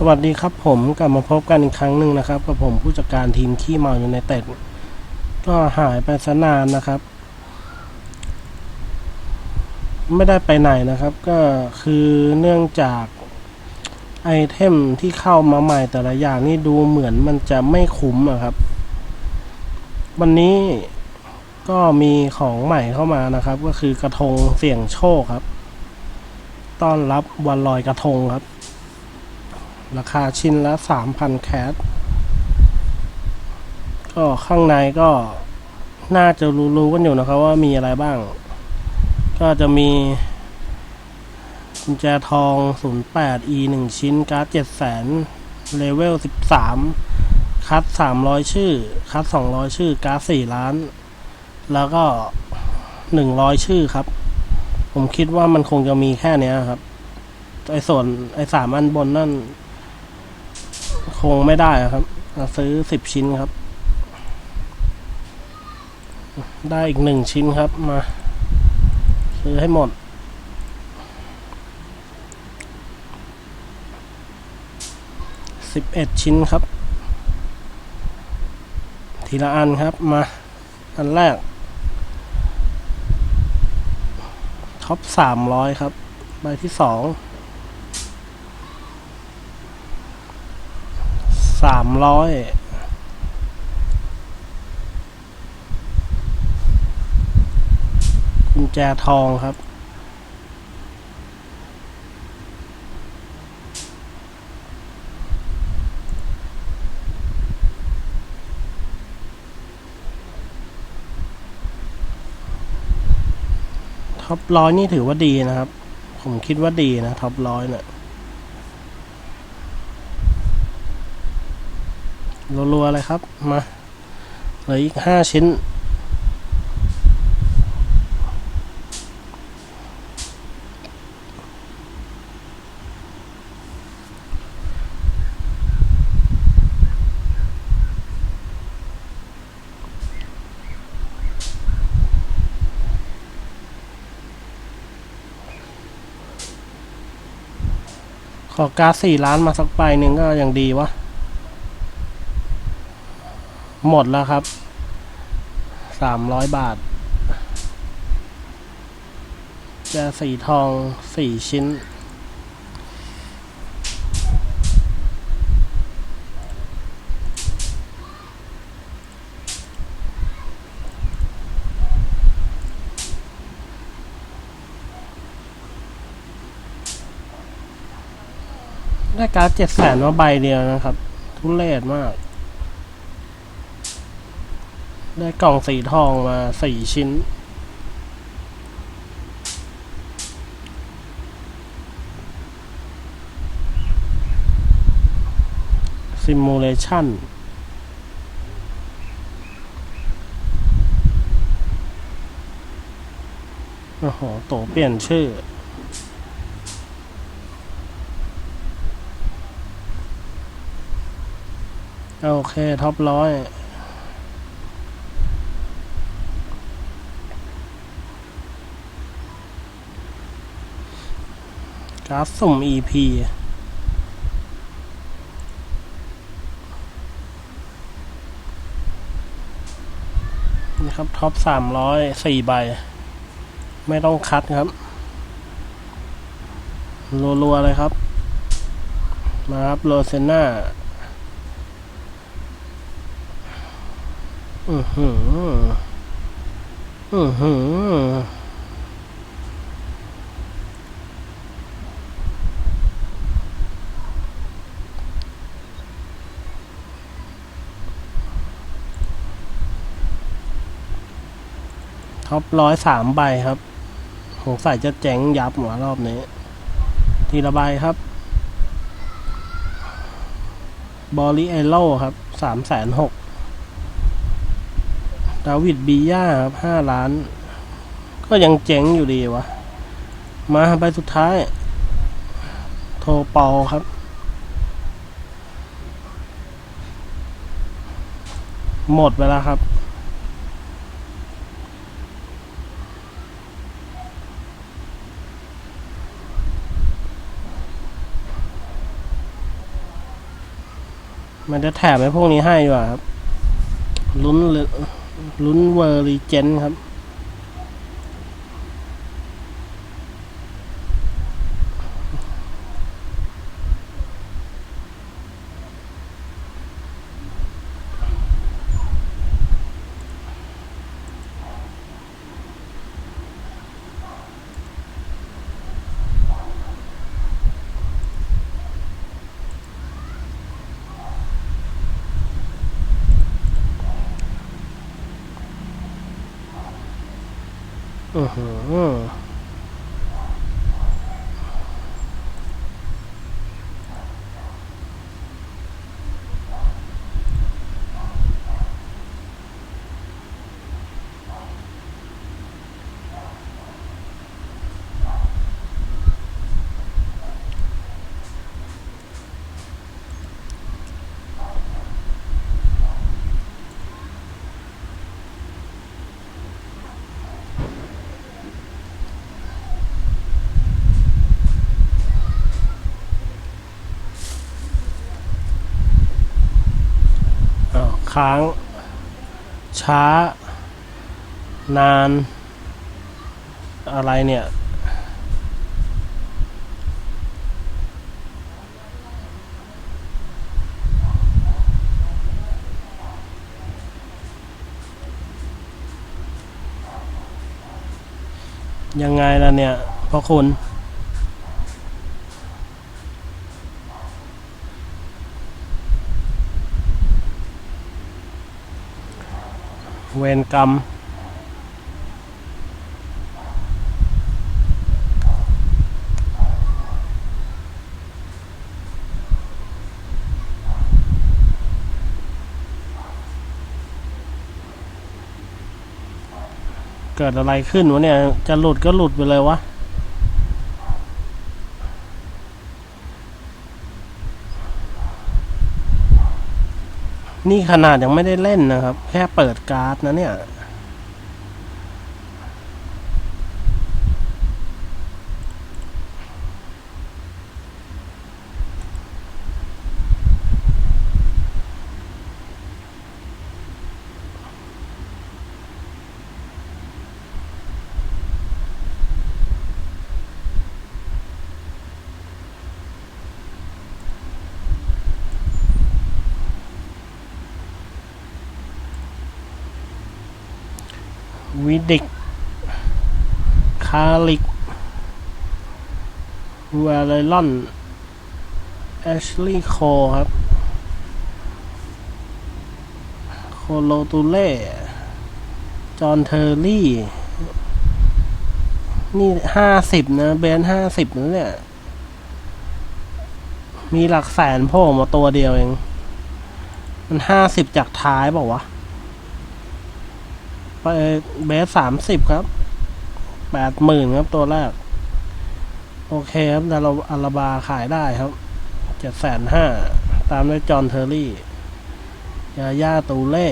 สวัสดีครับผมกลับมาพบกันอีกครั้งหนึ่งนะครับ กับผมผู้จัดการทีมขี้เมาอยู่ในเต็ดก็หายไปสนานนะครับ ไม่ได้ไปไหนนะครับ ก็คือเนื่องจากไอเทมที่เข้ามาใหม่แต่ละอย่างนี่ดูเหมือนมันจะไม่คุ้มอะครับ วันนี้ก็มีของใหม่เข้ามานะครับ ก็คือกระทงเสี่ยงโชคครับ ต้อนรับวันลอยกระทงครับ ราคาชิ้นละสามพันแคทก็ข้างในก็น่าจะรู้ๆกันอยู่นะครับว่ามีอะไรบ้าง ก็จะมีกุญแจทอง 08 e 1 ชิ้น การ์ด7แสนเลเวล 13 คัด 300 ชื่อ คัด 200 ชื่อ การ์ด4ล้าน แล้วก็ 100 ชื่อครับ ผมคิดว่ามันคงจะมีแค่เนี้ยครับ ไอ้ส่วนไอ้สามอันบนนั่น คงไม่ได้ครับ ซื้อสิบชิ้นครับ ได้อีกหนึ่งชิ้นครับมา ซื้อให้หมด สิบเอ็ดชิ้นครับ ทีละอันครับมา อันแรก ท็อปสามร้อยครับ ใบที่สอง สามร้อยกุญแจทองครับท็อปร้อยนี่ถือว่าดีนะครับ ผมคิดว่าดีนะท็อปร้อยเนี่ย รัวๆเลยครับ มาเหลืออีกห้าชิ้น ขอการสี่ล้านมาสักใบหนึ่งก็ยังดีวะ หมดแล้วครับ สามร้อยบาท จะสีทองสี่ชิ้น ได้การ์ดเจ็ดแสนมาใบเดียวนะครับ ทุเรศมาก ได้กล่องสีทองมาสี่ชิ้น ซิมูเลชันโอ้โหโตเปลี่ยนชื่อโอเค ท็อปร้อย กราฟสุ่ม EP นี่ครับ ท็อปสามร้อยสี่ใบ ไม่ต้องคัดครับ รัวๆเลยครับ มาครับ โรเซน่าอือหืออือหือ ท็อปร้อยสามใบครับสงสัยจะเจ๋งยับหัวรอบนี้ ทีละใบครับ บอลลีเอโลครับสามแสนหกดาวิดบีย่าครับห้าล้าน ก็ยังเจ๋งอยู่ดีวะ มาใบสุดท้าย โทรปอลครับหมดไปแล้วครับ มันจะแถมไอ้พวกนี้ให้ดีกว่าครับลุ้นลุ้นเวอร์ลีเจนครับ อื ค้าง ช้า นาน อะไรเนี่ย ยังไงล่ะเนี่ยพ่อคุณ เวรกรรม เกิดอะไรขึ้นวะเนี่ย จะหลุดก็หลุดไปเลยวะ นี่ขนาดยังไม่ได้เล่นนะครับ แค่เปิดการ์ดนะเนี่ย วิดิก คาลิกวาเลลอนแอชลีย์โคครับ โคโลตูเล่ จอห์นเทอร์รี่ นี่ห้าสิบนะเบนห้าสิบนะเนี่ย มีหลักแสนโผล่มาตัวเดียวเอง มันห้าสิบจากท้ายบอกว่าวะ ไปเบสสามสิบครับแปดหมื่นครับตัวแรก โอเคครับดาราอาราบาขายได้ครับเจ็ดแสนห้าตามด้วยจอห์นเทอร์รี่ ยาย่าตูเล่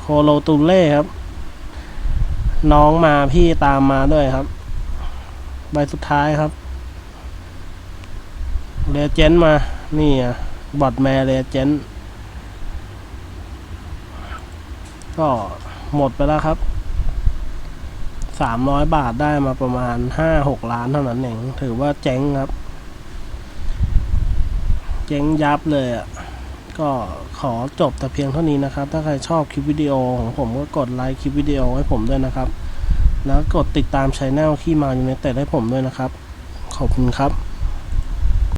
โคโลตูเล่ครับ น้องมาพี่ตามมาด้วยครับ ใบสุดท้ายครับเรเจนมา นี่อะ บอดแมร์เรเจนก็ หมดไปแล้วครับสามร้อยบาทได้มาประมาณห้าหกล้านเท่านั้นเองถือว่าเจ๊งครับ เจ๊งยับเลยอะก็ขอจบแต่เพียงเท่านี้นะครับ ถ้าใครชอบคลิปวิดีโอของผมก็กดไลค์คลิปวิดีโอให้ผมด้วยนะครับ แล้วกดติดตามช anel ขี้มาอยู่ในเต็ดให้ผมด้วยนะครับ ขอบคุณครับ